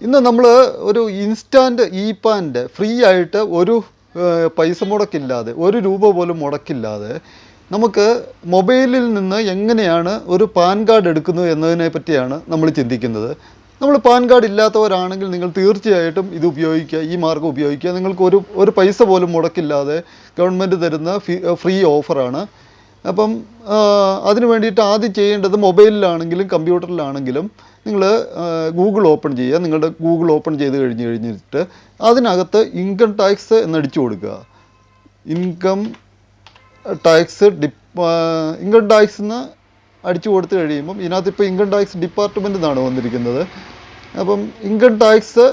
ഇന്ന് നമ്മൾ ഒരു ഇൻസ്റ്റാന്റ് ഇ പാന്റെ ഫ്രീ ആയിട്ട് ഒരു പൈസ മുടക്കില്ലാതെ ഒരു രൂപ പോലും മുടക്കില്ലാതെ നമുക്ക് മൊബൈലിൽ നിന്ന് എങ്ങനെയാണ് ഒരു പാൻ കാർഡ് എടുക്കുന്നത് എന്നതിനെ പറ്റിയാണ് നമ്മൾ ചിന്തിക്കുന്നത്. നമ്മൾ പാൻ കാർഡ് ഇല്ലാത്തവരാണെങ്കിൽ നിങ്ങൾ തീർച്ചയായിട്ടും ഇത് ഉപയോഗിക്കുക ഈ മാർഗം ഉപയോഗിക്കുക. നിങ്ങൾക്ക് ഒരു ഒരു പൈസ പോലും മുടക്കില്ലാതെ ഗവൺമെന്റ് തരുന്ന ഫ്രീ ഓഫറാണ് അപ്പം അതിന് വേണ്ടിയിട്ട് ആദ്യം ചെയ്യേണ്ടത് മൊബൈലിലാണെങ്കിലും കമ്പ്യൂട്ടറിലാണെങ്കിലും നിങ്ങൾ ഗൂഗിൾ ഓപ്പൺ ചെയ്യുക. നിങ്ങളുടെ ഗൂഗിൾ ഓപ്പൺ ചെയ്ത് കഴിഞ്ഞ് കഴിഞ്ഞിട്ട് അതിനകത്ത് ഇൻകം ടാക്സ് എന്നടിച്ചു കൊടുക്കുക. ഇൻകം ടാക്സ് ഡിപ് ഇൻകം ടാക്സ് എന്ന് അടിച്ചു കൊടുത്തു കഴിയുമ്പം ഇതിനകത്ത് ഇപ്പോൾ ഇൻകം ടാക്സ് ഡിപ്പാർട്ട്മെന്റ് എന്നാണ് വന്നിരിക്കുന്നത്. അപ്പം ഇൻകം ടാക്സ്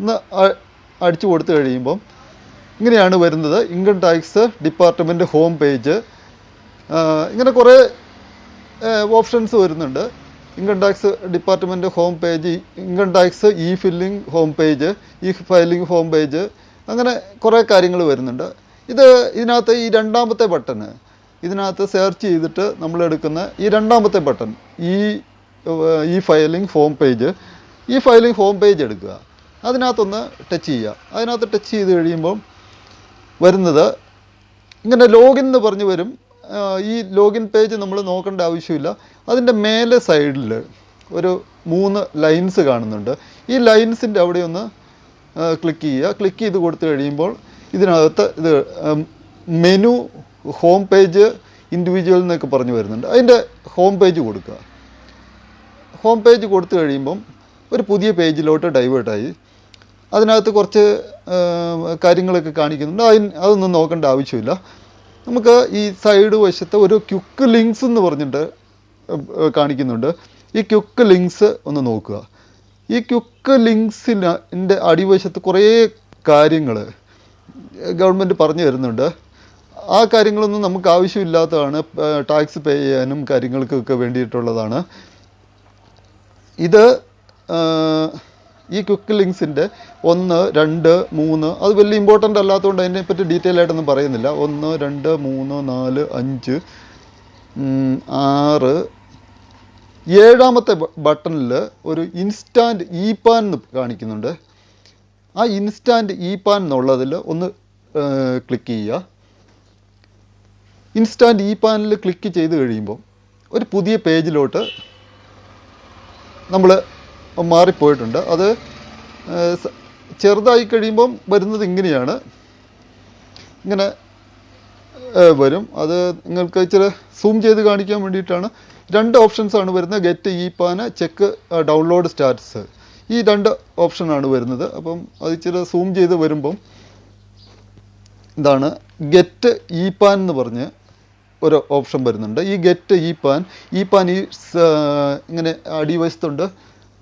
എന്ന് അടിച്ചു കൊടുത്തു കഴിയുമ്പം ഇങ്ങനെയാണ് വരുന്നത്. Income tax department home page. ഇങ്ങനെ കുറേ ഓപ്ഷൻസ് വരുന്നുണ്ട്. Income tax department home page income tax e filling home page e filing home page അങ്ങനെ കുറേ കാര്യങ്ങൾ വരുന്നുണ്ട്. ഇത് ഇതിനകത്ത് ഈ രണ്ടാമത്തെ ബട്ടണ് ഇതിനകത്ത് സെർച്ച് ചെയ്തിട്ട് നമ്മൾ എടുക്കുന്ന ഈ രണ്ടാമത്തെ ബട്ടൺ ഈ e filing home page e filing home page എടുക്കുക. അതിനകത്തൊന്ന് ടച്ച് ചെയ്യുക. അതിനകത്ത് ടച്ച് ചെയ്ത് കഴിയുമ്പം വരുന്നത് ഇങ്ങനെ ലോഗിൻ എന്ന് പറഞ്ഞ് വരും. ഈ ലോഗിൻ പേജ് നമ്മൾ നോക്കേണ്ട ആവശ്യമില്ല. അതിന്റെ മേലെ സൈഡിൽ ഒരു മൂന്ന് ലൈൻസ് കാണുന്നുണ്ട്. ഈ ലൈൻസിന്റെ അവിടെ ഒന്ന് ക്ലിക്ക് ചെയ്യുക. ക്ലിക്ക് ചെയ്ത് കൊടുത്തു കഴിയുമ്പോൾ ഇതിനകത്ത് ഇത് മെനു ഹോം പേജ് ഇൻഡിവിജ്വൽ എന്നൊക്കെ പറഞ്ഞു വരുന്നുണ്ട്. അതിന്റെ ഹോം പേജ് കൊടുക്കുക. ഹോം പേജ് കൊടുത്തു കഴിയുമ്പം ഒരു പുതിയ പേജിലോട്ട് ഡൈവേർട്ടായി അതിനകത്ത് കുറച്ച് കാര്യങ്ങളൊക്കെ കാണിക്കുന്നുണ്ട്. അതിന് അതൊന്നും നോക്കേണ്ട ആവശ്യമില്ല. നമുക്ക് ഈ സൈഡ് വശത്ത് ഒരു ക്യുക്ക് ലിങ്ക്സ് എന്ന് പറഞ്ഞിട്ട് കാണിക്കുന്നുണ്ട്. ഈ ക്യുക്ക് ലിങ്ക്സ് ഒന്ന് നോക്കുക. ഈ ക്യുക്ക് ലിങ്ക്സിന്റെ അടിവശത്ത് കുറേ കാര്യങ്ങൾ ഗവൺമെന്റ് പറഞ്ഞു തരുന്നുണ്ട്. ആ കാര്യങ്ങളൊന്നും നമുക്ക് ആവശ്യമില്ലാത്തതാണ്. ടാക്സ് പേ ചെയ്യാനും കാര്യങ്ങൾക്കൊക്കെ വേണ്ടിയിട്ടുള്ളതാണ്. ഇത് ഈ ക്വിക്ക് ലിങ്ക്സിന്റെ ഒന്ന് രണ്ട് മൂന്ന് അത് വലിയ ഇമ്പോർട്ടന്റ് അല്ലാത്തതുകൊണ്ട് അതിനെപ്പറ്റി ഡീറ്റെയിൽ ആയിട്ടൊന്നും പറയുന്നില്ല. ഒന്ന് രണ്ട് മൂന്ന് നാല് അഞ്ച് ആറ്. ഏഴാമത്തെ ബട്ടണിൽ ഒരു ഇൻസ്റ്റാന്റ് ഇ പാൻ എന്ന് കാണിക്കുന്നുണ്ട്. ആ ഇൻസ്റ്റാന്റ് ഇ പാൻ എന്നുള്ളതിൽ ഒന്ന് ക്ലിക്ക് ചെയ്യുക. ഇൻസ്റ്റാന്റ് ഇ പാനിൽ ക്ലിക്ക് ചെയ്ത് കഴിയുമ്പോൾ ഒരു പുതിയ പേജിലോട്ട് നമ്മൾ മാറിപ്പോയിട്ടുണ്ട്. അത് ചെറുതായി കഴിയുമ്പം വരുന്നത് ഇങ്ങനെയാണ്. ഇങ്ങനെ വരും. അത് നിങ്ങൾക്ക് ഇച്ചിരി സൂം ചെയ്ത് കാണിക്കാൻ വേണ്ടിയിട്ടാണ്. രണ്ട് ഓപ്ഷൻസ് ആണ് വരുന്നത്. Get e PAN check download status. ഈ രണ്ട് ഓപ്ഷനാണ് വരുന്നത്. അപ്പം അത് ഇച്ചിരി സൂം ചെയ്ത് വരുമ്പം ഇതാണ് ഗെറ്റ് ഇ പാൻ എന്ന് പറഞ്ഞ് ഒരു ഓപ്ഷൻ വരുന്നുണ്ട്. ഈ get e PAN e PAN ഈ ഇങ്ങനെ അടിവശത്തുണ്ട്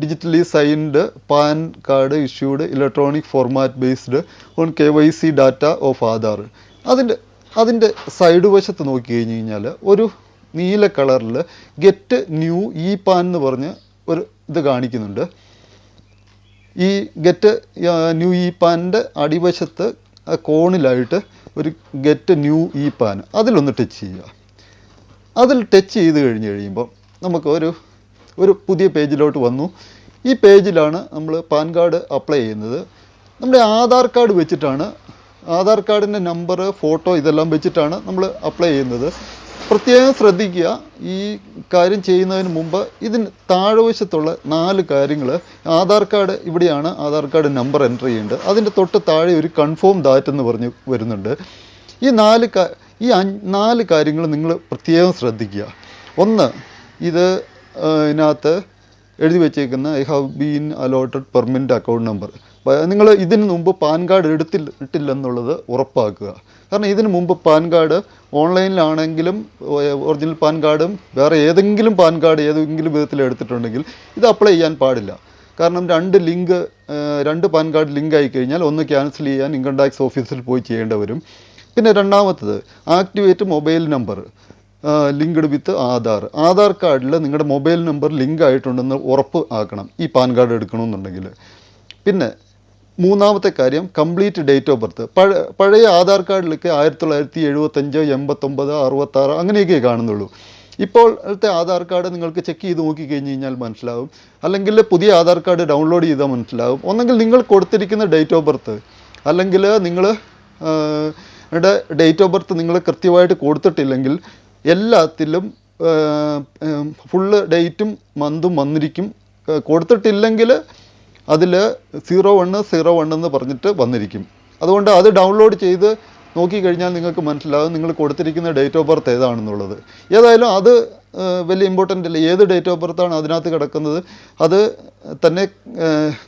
digitally signed PAN card issued electronic format based on K Y C data of Aadhaar അതിന്റെ അതിന്റെ സൈഡ് വശത്ത് നോക്കി കഴിഞ്ഞ് കഴിഞ്ഞാൽ ഒരു നീല കളറിൽ ഗെറ്റ് ന്യൂ ഇ പാൻ എന്ന് പറഞ്ഞ് ഒരു ഇത് കാണിക്കുന്നുണ്ട്. ഈ ഗെറ്റ് ന്യൂ ഇ പാന്റെ അടിവശത്ത് കോണിലായിട്ട് ഒരു ഗെറ്റ് ന്യൂ ഇ പാൻ അതിലൊന്ന് ടച്ച് ചെയ്യുക. അതിൽ ടച്ച് ചെയ്ത് കഴിഞ്ഞ് കഴിയുമ്പോൾ നമുക്ക് ഒരു ഒരു പുതിയ പേജിലോട്ട് വന്നു. ഈ പേജിലാണ് നമ്മൾ പാൻ കാർഡ് അപ്ലൈ ചെയ്യുന്നത്. നമ്മുടെ ആധാർ കാർഡ് വെച്ചിട്ടാണ് ആധാർ കാർഡിന്റെ നമ്പർ ഫോട്ടോ ഇതെല്ലാം വെച്ചിട്ടാണ് നമ്മൾ അപ്ലൈ ചെയ്യുന്നത്. പ്രത്യേകം ശ്രദ്ധിക്കുക ഈ കാര്യം ചെയ്യുന്നതിന് മുമ്പ് ഇതിന് താഴെവശത്തുള്ള നാല് കാര്യങ്ങൾ. ആധാർ കാർഡ് ഇവിടെയാണ് ആധാർ കാർഡ് നമ്പർ എന്റർ ചെയ്യേണ്ടത്. അതിന്റെ തൊട്ട് താഴെ ഒരു കൺഫേം ദാറ്റ് എന്ന് പറഞ്ഞ് വരുന്നുണ്ട്. ഈ നാല് ഈ നാല് കാര്യങ്ങൾ നിങ്ങൾ പ്രത്യേകം ശ്രദ്ധിക്കുക. ഒന്ന് ഇത് ഇതിനകത്ത് എഴുതി വെച്ചേക്കുന്ന I have been allotted permanent account number നിങ്ങൾ ഇതിന് മുമ്പ് പാൻ കാർഡ് എടുത്തില്ല ഇട്ടില്ലെന്നുള്ളത് ഉറപ്പാക്കുക. കാരണം ഇതിന് മുമ്പ് പാൻ കാർഡ് ഓൺലൈനിലാണെങ്കിലും ഒറിജിനൽ പാൻ കാർഡും വേറെ ഏതെങ്കിലും പാൻ കാർഡ് ഏതെങ്കിലും വിധത്തിൽ എടുത്തിട്ടുണ്ടെങ്കിൽ ഇത് അപ്ലൈ ചെയ്യാൻ പാടില്ല. കാരണം രണ്ട് ലിങ്ക് രണ്ട് പാൻ കാർഡ് ലിങ്ക് ആയി കഴിഞ്ഞാൽ ഒന്ന് ക്യാൻസൽ ചെയ്യാൻ ഇൻകം ടാക്സ് ഓഫീസിൽ പോയി ചെയ്യേണ്ടി വരും. പിന്നെ രണ്ടാമത്തത് activate mobile number. Linked with Aadhaar. Aadhaar കാർഡിൽ നിങ്ങളുടെ മൊബൈൽ നമ്പർ ലിങ്ക് ആയിട്ടുണ്ടെന്ന് ഉറപ്പ് ആക്കണം. ഈ പാൻ കാർഡ് എടുക്കണമെന്നുണ്ടെങ്കിൽ പിന്നെ മൂന്നാമത്തെ കാര്യം കംപ്ലീറ്റ് ഡേറ്റ് ഓഫ് ബർത്ത്. പഴ പഴയ ആധാർ കാർഡിലൊക്കെ ആയിരത്തി തൊള്ളായിരത്തി എഴുപത്തഞ്ച് എൺപത്തൊമ്പത് അറുപത്താറ് അങ്ങനെയൊക്കെ കാണുന്നുള്ളൂ. ഇപ്പോഴത്തെ ആധാർ കാർഡ് നിങ്ങൾക്ക് ചെക്ക് ചെയ്ത് നോക്കി കഴിഞ്ഞ് കഴിഞ്ഞാൽ മനസ്സിലാവും. അല്ലെങ്കിൽ പുതിയ ആധാർ കാർഡ് ഡൗൺലോഡ് ചെയ്താൽ മനസ്സിലാവും. ഒന്നെങ്കിൽ നിങ്ങൾ കൊടുത്തിരിക്കുന്ന ഡേറ്റ് ഓഫ് ബർത്ത് അല്ലെങ്കിൽ നിങ്ങൾ ഡേറ്റ് ഓഫ് ബർത്ത് നിങ്ങൾ കൃത്യമായിട്ട് കൊടുത്തിട്ടില്ലെങ്കിൽ എല്ലാത്തിലും ഫുള്ള് ഡേറ്റും മന്തും വന്നിരിക്കും. കൊടുത്തിട്ടില്ലെങ്കിൽ അതിൽ സീറോ വണ്ണ് സീറോ വൺ എന്ന് പറഞ്ഞിട്ട് വന്നിരിക്കും. അതുകൊണ്ട് അത് ഡൗൺലോഡ് ചെയ്ത് നോക്കിക്കഴിഞ്ഞാൽ നിങ്ങൾക്ക് മനസ്സിലാകും നിങ്ങൾ കൊടുത്തിരിക്കുന്ന ഡേറ്റ് ഓഫ് ബർത്ത് ഏതാണെന്നുള്ളത്. ഏതായാലും അത് വലിയ ഇമ്പോർട്ടന്റ് അല്ല. ഏത് ഡേറ്റ് ഓഫ് ബർത്താണ് അതിനകത്ത് കിടക്കുന്നത് അത് തന്നെ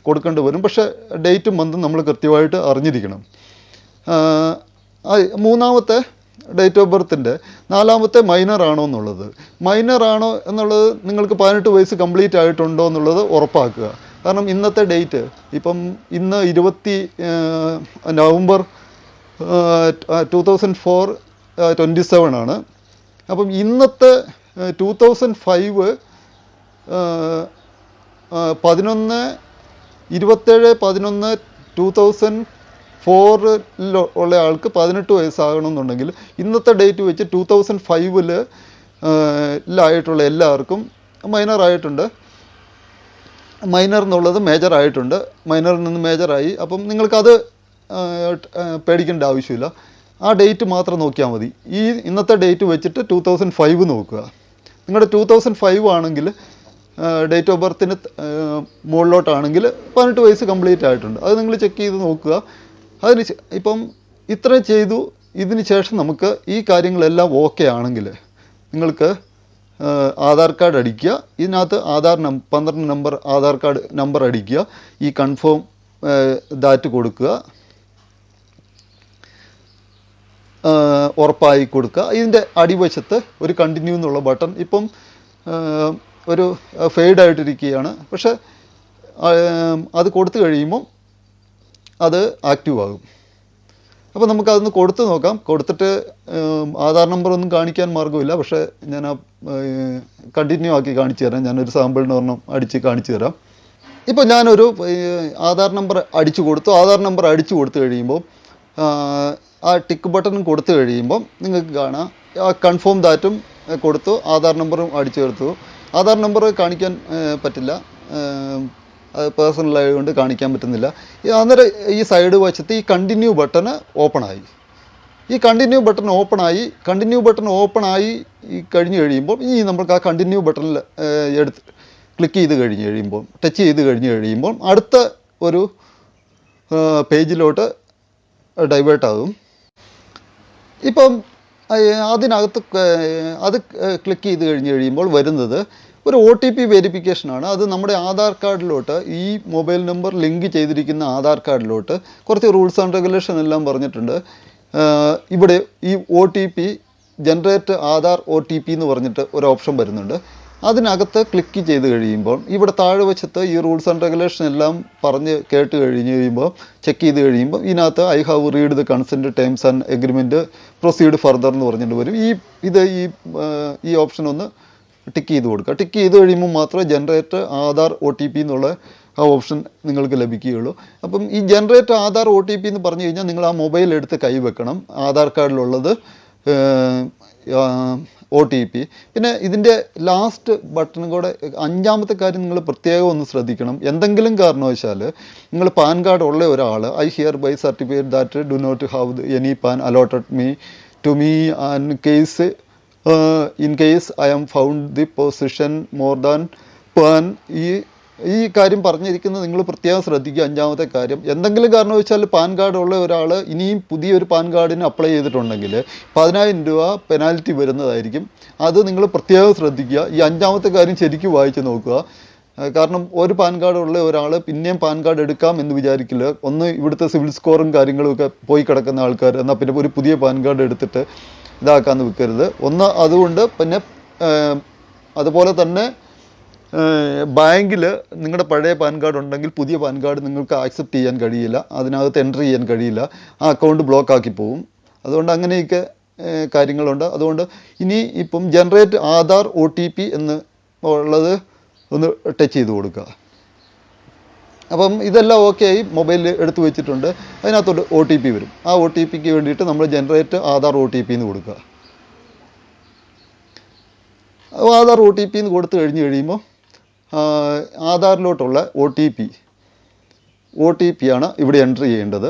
കൊടുക്കേണ്ടി വരും. പക്ഷേ ഡേറ്റും മന്തും നമ്മൾ കൃത്യമായിട്ട് അറിഞ്ഞിരിക്കണം. മൂന്നാമത്തെ ഡേറ്റ് ഓഫ് ബർത്തിന്റെ നാലാമത്തെ മൈനർ ആണോ എന്നുള്ളത്. മൈനർ ആണോ എന്നുള്ളത് നിങ്ങൾക്ക് പതിനെട്ട് വയസ്സ് കംപ്ലീറ്റ് ആയിട്ടുണ്ടോ എന്നുള്ളത് ഉറപ്പാക്കുക. കാരണം ഇന്നത്തെ ഡേറ്റ് ഇപ്പം ഇന്ന് ഇരുപത്തി November two thousand four twenty seven ആണ്. അപ്പം ഇന്നത്തെ ടു തൗസൻഡ് ഫൈവ് പതിനൊന്ന് ഇരുപത്തേഴ് പതിനൊന്ന് ടു തൗസൻഡ് ഫോറിൽ ഉള്ള ആൾക്ക് പതിനെട്ട് വയസ്സാകണമെന്നുണ്ടെങ്കിൽ ഇന്നത്തെ ഡേറ്റ് വെച്ച് ടു തൗസൻഡ് ഫൈവിൽ ലായിട്ടുള്ള എല്ലാവർക്കും മൈനർ ആയിട്ടുണ്ട്. മൈനർ എന്നുള്ളത് മേജർ ആയിട്ടുണ്ട്. മൈനറിൽ നിന്ന് മേജറായി അപ്പം നിങ്ങൾക്കത് പേടിക്കേണ്ട ആവശ്യമില്ല. ആ ഡേറ്റ് മാത്രം നോക്കിയാൽ മതി. ഈ ഇന്നത്തെ ഡേറ്റ് വെച്ചിട്ട് ടു തൗസൻഡ് ഫൈവ് നോക്കുക. നിങ്ങളുടെ ടു തൗസൻഡ് ഫൈവ് ആണെങ്കിൽ ഡേറ്റ് ഓഫ് ബർത്തിന് മുകളിലോട്ടാണെങ്കിൽ പതിനെട്ട് വയസ്സ് കംപ്ലീറ്റ് ആയിട്ടുണ്ട്. അത് നിങ്ങൾ ചെക്ക് ചെയ്ത് നോക്കുക. അതിന് ഇപ്പം ഇത്ര ചെയ്തു ഇതിന് ശേഷം നമുക്ക് ഈ കാര്യങ്ങളെല്ലാം ഓക്കെ ആണെങ്കിൽ നിങ്ങൾക്ക് ആധാർ കാർഡ് അടിക്കുക. ഇതിനകത്ത് ആധാർ നം പന്ത്രണ്ട് നമ്പർ ആധാർ കാർഡ് നമ്പർ അടിക്കുക. ഈ കൺഫേം ദാറ്റ് കൊടുക്കുക. ഉറപ്പായി കൊടുക്കുക. ഇതിന്റെ അടിവശത്ത് ഒരു കണ്ടിന്യൂ എന്നുള്ള ബട്ടൺ ഇപ്പം ഒരു ഫെയ്ഡായിട്ടിരിക്കുകയാണ് പക്ഷേ അത് കൊടുത്തു കഴിയുമ്പം അത് ആക്റ്റീവ് ആകും. അപ്പോൾ നമുക്ക് അതൊന്ന് കൊടുത്ത് നോക്കാം. കൊടുത്തിട്ട് ആധാർ നമ്പർ ഒന്നും കാണിക്കാൻ മാർഗമില്ല. പക്ഷേ ഞാൻ ആ കണ്ടിന്യൂ ആക്കി കാണിച്ചു തരാം. ഞാനൊരു സാമ്പിളിന് ഒരെണ്ണം അടിച്ച് കാണിച്ചു തരാം. ഇപ്പോൾ ഞാനൊരു ആധാർ നമ്പർ അടിച്ചു കൊടുത്തു. ആധാർ നമ്പർ അടിച്ചു കൊടുത്തു കഴിയുമ്പോൾ ആ, ടിക്ക് ബട്ടൺ കൊടുത്തു കഴിയുമ്പോൾ നിങ്ങൾക്ക് കാണാം. ആ കൺഫേം ദാറ്റും കൊടുത്തു. ആധാർ നമ്പറും അടിച്ചു ചേർത്തു ആധാർ നമ്പർ കാണിക്കാൻ പറ്റില്ല. പേഴ്സണൽ ആയതുകൊണ്ട് കാണിക്കാൻ പറ്റുന്നില്ല. അന്നേരം ഈ സൈഡ് വശത്ത് ഈ കണ്ടിന്യൂ ബട്ടൺ ഓപ്പൺ ആയി. ഈ കണ്ടിന്യൂ ബട്ടൺ ഓപ്പൺ ആയി കണ്ടിന്യൂ ബട്ടൺ ഈ കഴിഞ്ഞ് കഴിയുമ്പോൾ ഇനി നമുക്ക് ആ കണ്ടിന്യൂ ബട്ടണിൽ എടുത്ത് ക്ലിക്ക് ചെയ്ത് കഴിഞ്ഞ് കഴിയുമ്പോൾ ടച്ച് ചെയ്ത് കഴിഞ്ഞ് കഴിയുമ്പോൾ അടുത്ത ഒരു പേജിലോട്ട് ഡൈവേർട്ട് ആകും. ഇപ്പം അതിനകത്ത് അത് ക്ലിക്ക് ചെയ്ത് കഴിഞ്ഞ് കഴിയുമ്പോൾ വരുന്നത് ഒരു ഒ ടി പി വെരിഫിക്കേഷനാണ് അത് നമ്മുടെ ആധാർ കാർഡിലോട്ട് ഈ മൊബൈൽ നമ്പർ ലിങ്ക് ചെയ്തിരിക്കുന്ന ആധാർ കാർഡിലോട്ട് കുറച്ച് റൂൾസ് ആൻഡ് റെഗുലേഷൻ എല്ലാം പറഞ്ഞിട്ടുണ്ട്. ഇവിടെ ഈ O T P generate Aadhaar O T P എന്ന് പറഞ്ഞിട്ട് ഒരു ഓപ്ഷൻ വരുന്നുണ്ട്. അതിനകത്ത് ക്ലിക്ക് ചെയ്ത് കഴിയുമ്പോൾ ഇവിടെ താഴെ വശത്ത് ഈ റൂൾസ് ആൻഡ് റെഗുലേഷൻ എല്ലാം പറഞ്ഞ് കേട്ട് കഴിഞ്ഞ് കഴിയുമ്പോൾ ചെക്ക് ചെയ്ത് കഴിയുമ്പോൾ ഇതിനകത്ത് I have read the consent terms and agreement proceed further എന്ന് പറഞ്ഞിട്ട് വരും. ഈ ഇത് ഈ ഈ ഓപ്ഷൻ ഒന്ന് ടിക്ക് ചെയ്ത് കൊടുക്കുക. ടിക്ക് ചെയ്ത് കഴിയുമ്പോൾ മാത്രമേ generate Aadhaar O T P എന്നുള്ള ആ ഓപ്ഷൻ നിങ്ങൾക്ക് ലഭിക്കുകയുള്ളൂ. അപ്പം ഈ generate Aadhaar O T P എന്ന് പറഞ്ഞു കഴിഞ്ഞാൽ നിങ്ങൾ ആ മൊബൈൽ എടുത്ത് കൈവെക്കണം ആധാർ കാർഡിലുള്ളത് ഒ ടി പി. പിന്നെ ഇതിന്റെ ലാസ്റ്റ് ബട്ടണും കൂടെ അഞ്ചാമത്തെ കാര്യം നിങ്ങൾ പ്രത്യേകം ഒന്ന് ശ്രദ്ധിക്കണം. എന്തെങ്കിലും കാരണവശാൽ നിങ്ങൾ പാൻ കാർഡ് ഉള്ള ഒരാൾ I hereby certificate that do not have any PAN allotted me to me and case in case I am found the position more than PAN ഈ ഈ കാര്യം പറഞ്ഞിരിക്കുന്നത് നിങ്ങൾ പ്രത്യേകം ശ്രദ്ധിക്കുക. അഞ്ചാമത്തെ കാര്യം എന്തെങ്കിലും കാരണം വെച്ചാൽ പാൻ കാർഡ് ഉള്ള ഒരാൾ ഇനിയും പുതിയൊരു പാൻ കാർഡിന് അപ്ലൈ ചെയ്തിട്ടുണ്ടെങ്കിൽ പതിനായിരം രൂപ പെനാൽറ്റി വരുന്നതായിരിക്കും. അത് നിങ്ങൾ പ്രത്യേകം ശ്രദ്ധിക്കുക. ഈ അഞ്ചാമത്തെ കാര്യം ശരിക്കും വായിച്ച് നോക്കുക. കാരണം ഒരു പാൻ കാർഡ് ഉള്ള ഒരാൾ പിന്നെയും പാൻ കാർഡ് എടുക്കാം എന്ന് വിചാരിക്കില്ല. ഒന്ന് ഇവിടുത്തെ സിവിൽ സ്കോറും കാര്യങ്ങളും ഒക്കെ പോയി കിടക്കുന്ന ആൾക്കാർ എന്നാൽ പിന്നെ ഒരു പുതിയ പാൻ കാർഡ് എടുത്തിട്ട് ഇതാക്കാന്ന് നിൽക്കരുത് ഒന്ന് അതുകൊണ്ട് പിന്നെ അതുപോലെ തന്നെ ബാങ്കിൽ നിങ്ങളുടെ പഴയ പാൻ കാർഡ് ഉണ്ടെങ്കിൽ പുതിയ പാൻ കാർഡ് നിങ്ങൾക്ക് ആക്സെപ്റ്റ് ചെയ്യാൻ കഴിയില്ല. അതിനകത്ത് എന്റർ ചെയ്യാൻ കഴിയില്ല. ആ അക്കൗണ്ട് ബ്ലോക്ക് ആക്കി പോകും അതുകൊണ്ട് അങ്ങനെയൊക്കെ കാര്യങ്ങളുണ്ട്. അതുകൊണ്ട് ഇനി ഇപ്പം generate Aadhaar O T P എന്ന് ഉള്ളത് ഒന്ന് ടച്ച് ചെയ്ത് കൊടുക്കുക. അപ്പം ഇതെല്ലാം ഓക്കെ ആയി മൊബൈലിൽ എടുത്തു വെച്ചിട്ടുണ്ട്. അതിനകത്തോട്ട് ഒ ടി പി വരും. ആ ഒ ടി പിക്ക് വേണ്ടിയിട്ട് നമ്മൾ generate Aadhaar O T P എന്ന് കൊടുക്കുക. ആധാർ ഒ ടി പി എന്ന് കൊടുത്തു കഴിഞ്ഞ് കഴിയുമ്പോൾ ആധാറിലോട്ടുള്ള O T P O T P ആണ് ഇവിടെ എൻട്രി ചെയ്യേണ്ടത്.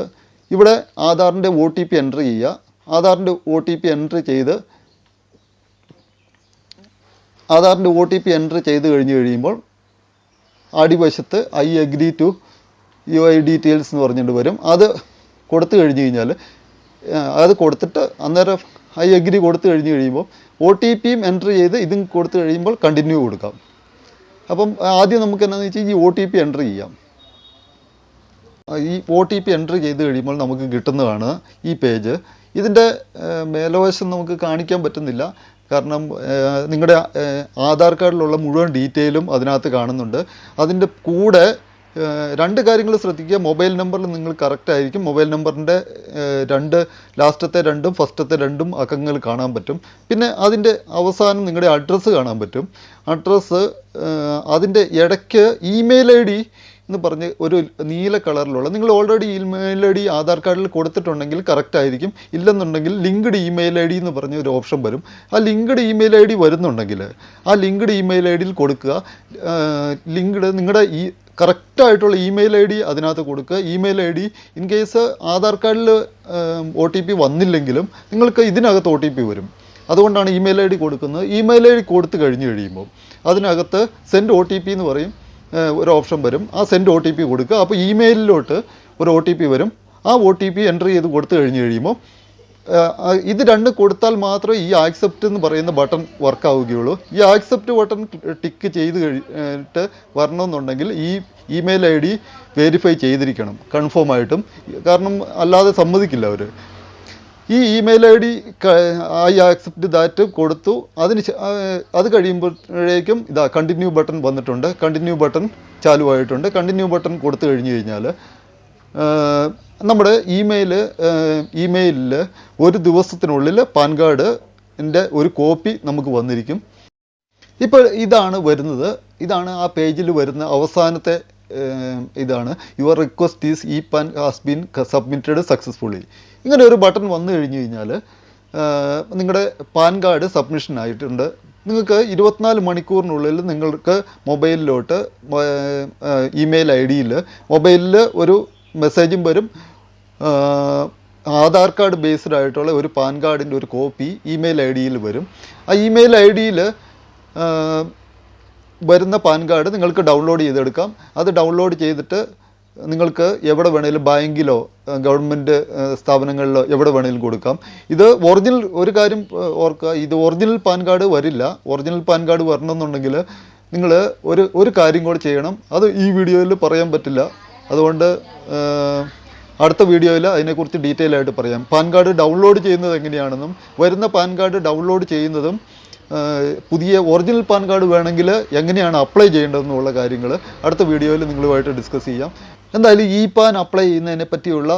ഇവിടെ ആധാറിന്റെ ഒ ടി പി എൻട്രി ചെയ്യുക. ആധാറിന്റെ ഒ ടി പി എൻട്രി ചെയ്ത് ആധാറിന്റെ ഒ ടി പി എൻട്രി ചെയ്ത് കഴിഞ്ഞ് കഴിയുമ്പോൾ അടിവശത്ത് I agree to U I details എന്ന് പറഞ്ഞിട്ട് വരും. അത് കൊടുത്തു കഴിഞ്ഞ് കഴിഞ്ഞാൽ അത് കൊടുത്തിട്ട് അന്നേരം ഐ അഗ്രി കൊടുത്തു കഴിഞ്ഞ് കഴിയുമ്പോൾ ഒ ടി പിയും എൻട്രി ചെയ്ത് ഇതും കൊടുത്തു കഴിയുമ്പോൾ കണ്ടിന്യൂ കൊടുക്കാം. അപ്പം ആദ്യം നമുക്ക് എന്താണെന്ന് വെച്ചാൽ ഈ ഒ ടി പി എൻട്രി ചെയ്യാം. ഈ ഒ ടി പി എൻട്രി ചെയ്ത് കഴിയുമ്പോൾ നമുക്ക് കിട്ടുന്നതാണ് ഈ പേജ് ഇതിന്റെ മേലവശം നമുക്ക് കാണിക്കാൻ പറ്റുന്നില്ല. കാരണം നിങ്ങളുടെ ആധാർ കാർഡിലുള്ള മുഴുവൻ ഡീറ്റെയിലും അതിനകത്ത് കാണുന്നുണ്ട്. അതിന്റെ കൂടെ രണ്ട് കാര്യങ്ങൾ ശ്രദ്ധിക്കുക. മൊബൈൽ നമ്പറിൽ നിങ്ങൾ കറക്റ്റ് ആയിരിക്കും. മൊബൈൽ നമ്പറിന്റെ രണ്ട് ലാസ്റ്റത്തെ രണ്ടും ഫസ്റ്റത്തെ രണ്ടും അക്കങ്ങൾ കാണാൻ പറ്റും. പിന്നെ അതിന്റെ അവസാനം നിങ്ങളുടെ അഡ്രസ്സ് കാണാൻ പറ്റും. അഡ്രസ്സ് അതിന്റെ ഇടയ്ക്ക് ഇമെയിൽ ഐ ഡി എന്ന് പറഞ്ഞ് ഒരു നീല കളറിലുള്ള നിങ്ങൾ already email I D Aadhaar കാർഡിൽ കൊടുത്തിട്ടുണ്ടെങ്കിൽ കറക്റ്റ് ആയിരിക്കും. ഇല്ലെന്നുണ്ടെങ്കിൽ ലിങ്ക്ഡ് ഇമെയിൽ ഐ ഡി എന്ന് പറഞ്ഞ ഒരു ഓപ്ഷൻ വരും. ആ ലിങ്ക്ഡ് ഇമെയിൽ ഐ ഡി വരുന്നുണ്ടെങ്കിൽ ആ ലിങ്ക്ഡ് ഇമെയിൽ ഐ ഡിയിൽ കൊടുക്കുക. ലിങ്ക്ഡ് നിങ്ങളുടെ ഈ കറക്റ്റായിട്ടുള്ള ഇമെയിൽ ഐ ഡി അതിനകത്ത് കൊടുക്കുക. Email I D in case Aadhaar കാർഡിൽ ഒ ടി പി വന്നില്ലെങ്കിലും നിങ്ങൾക്ക് ഇതിനകത്ത് ഒ ടി പി വരും. അതുകൊണ്ടാണ് ഇമെയിൽ ഐ ഡി കൊടുക്കുന്നത്. ഇമെയിൽ ഐ ഡി കൊടുത്തു കഴിഞ്ഞ് കഴിയുമ്പോൾ അതിനകത്ത് സെൻഡ് ഒ ടി പി എന്ന് പറയും. ഒരു ഓപ്ഷൻ വരും. ആ സെൻഡ് ഒ ടി പി കൊടുക്കുക. അപ്പോൾ ഇമെയിലിലോട്ട് ഒരു ഒ ടി പി വരും. ആ ഒ ടി പി എന്റർ ചെയ്ത് കൊടുത്തു കഴിഞ്ഞ് കഴിയുമ്പോൾ ഇത് രണ്ട് കൊടുത്താൽ മാത്രമേ ഈ ആക്സെപ്റ്റ് എന്ന് പറയുന്ന ബട്ടൺ വർക്ക് ആവുകയുള്ളൂ. ഈ ആക്സെപ്റ്റ് ബട്ടൺ ടിക്ക് ചെയ്ത് കഴിഞ്ഞിട്ട് വരണമെന്നുണ്ടെങ്കിൽ ഈ ഇമെയിൽ ഐ ഡി വെരിഫൈ ചെയ്തിരിക്കണം. കൺഫേം ആയിട്ടും. കാരണം അല്ലാതെ സമ്മതിക്കില്ല അവർ ഈ email I D I accept that കൊടുത്തു. അതിന് അത് കഴിയുമ്പോഴേക്കും ഇതാ കണ്ടിന്യൂ ബട്ടൺ വന്നിട്ടുണ്ട്. കണ്ടിന്യൂ ബട്ടൺ ചാലുവായിട്ടുണ്ട്. കണ്ടിന്യൂ ബട്ടൺ കൊടുത്തു കഴിഞ്ഞ് കഴിഞ്ഞാൽ നമ്മുടെ ഇമെയിൽ ഇമെയിലിൽ ഒരു ദിവസത്തിനുള്ളിൽ പാൻ കാർഡിന്റെ ഒരു കോപ്പി നമുക്ക് വന്നിരിക്കും. ഇപ്പോൾ ഇതാണ് വരുന്നത്. ഇതാണ് ആ പേജിൽ വരുന്ന അവസാനത്തെ ഇതാണ്. Your request is e PAN has been submitted successfully ഇങ്ങനെ ഒരു ബട്ടൺ വന്നു കഴിഞ്ഞു കഴിഞ്ഞാൽ നിങ്ങളുടെ പാൻ കാർഡ് സബ്മിഷൻ ആയിട്ടുണ്ട്. നിങ്ങൾക്ക് ഇരുപത്തിനാല് മണിക്കൂറിനുള്ളിൽ നിങ്ങൾക്ക് മൊബൈലിലോട്ട് ഇമെയിൽ ഐ ഡിയിൽ മൊബൈലിൽ ഒരു മെസ്സേജും വരും. ആധാർ കാർഡ് ബേസ്ഡ് ആയിട്ടുള്ള ഒരു പാൻ കാർഡിന്റെ ഒരു കോപ്പി ഇമെയിൽ ഐ ഡിയിൽ വരും. ആ ഇമെയിൽ ഐ ഡിയിൽ വരുന്ന പാൻ കാർഡ് നിങ്ങൾക്ക് ഡൗൺലോഡ് ചെയ്തെടുക്കാം. അത് ഡൗൺലോഡ് ചെയ്തിട്ട് നിങ്ങൾക്ക് എവിടെ വേണമെങ്കിലും ബാങ്കിലോ ഗവൺമെന്റ് സ്ഥാപനങ്ങളിലോ എവിടെ വേണമെങ്കിലും കൊടുക്കാം. ഇത് ഒറിജിനൽ ഒരു കാര്യം ഓർക്കുക ഇത് ഒറിജിനൽ പാൻ കാർഡ് വരില്ല. ഒറിജിനൽ പാൻ കാർഡ് വരണമെന്നുണ്ടെങ്കിൽ നിങ്ങൾ ഒരു ഒരു കാര്യം കൂടെ ചെയ്യണം. അത് ഈ വീഡിയോയിൽ പറയാൻ പറ്റില്ല. അതുകൊണ്ട് അടുത്ത വീഡിയോയിൽ അതിനെക്കുറിച്ച് ഡീറ്റെയിൽ ആയിട്ട് പറയാം. പാൻ കാർഡ് ഡൗൺലോഡ് ചെയ്യുന്നത് എങ്ങനെയാണെന്നും വരുന്ന പാൻ കാർഡ് ഡൗൺലോഡ് ചെയ്യുന്നതും പുതിയ ഒറിജിനൽ പാൻ കാർഡ് വേണമെങ്കിൽ എങ്ങനെയാണ് അപ്ലൈ ചെയ്യേണ്ടതെന്നുള്ള കാര്യങ്ങൾ അടുത്ത വീഡിയോയിൽ നിങ്ങളുമായിട്ട് ഡിസ്കസ് ചെയ്യാം. എന്തായാലും ഈ പാൻ അപ്ലൈ ചെയ്യുന്നതിനെ പറ്റിയുള്ള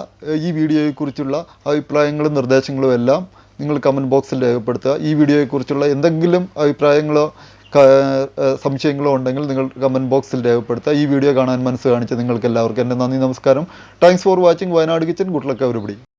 ഈ വീഡിയോയെക്കുറിച്ചുള്ള അഭിപ്രായങ്ങളും നിർദ്ദേശങ്ങളും എല്ലാം നിങ്ങൾ കമന്റ് ബോക്സിൽ രേഖപ്പെടുത്തുക. ഈ വീഡിയോയെക്കുറിച്ചുള്ള എന്തെങ്കിലും അഭിപ്രായങ്ങളോ സംശയങ്ങളോ ഉണ്ടെങ്കിൽ നിങ്ങൾ കമന്റ് ബോക്സിൽ രേഖപ്പെടുത്തുക. ഈ വീഡിയോ കാണാൻ മനസ്സ് കാണിച്ച നിങ്ങൾക്ക് എല്ലാവർക്കും എന്റെ നന്ദി നമസ്കാരം. Thanks for watching Wayanad kitchen good luck everybody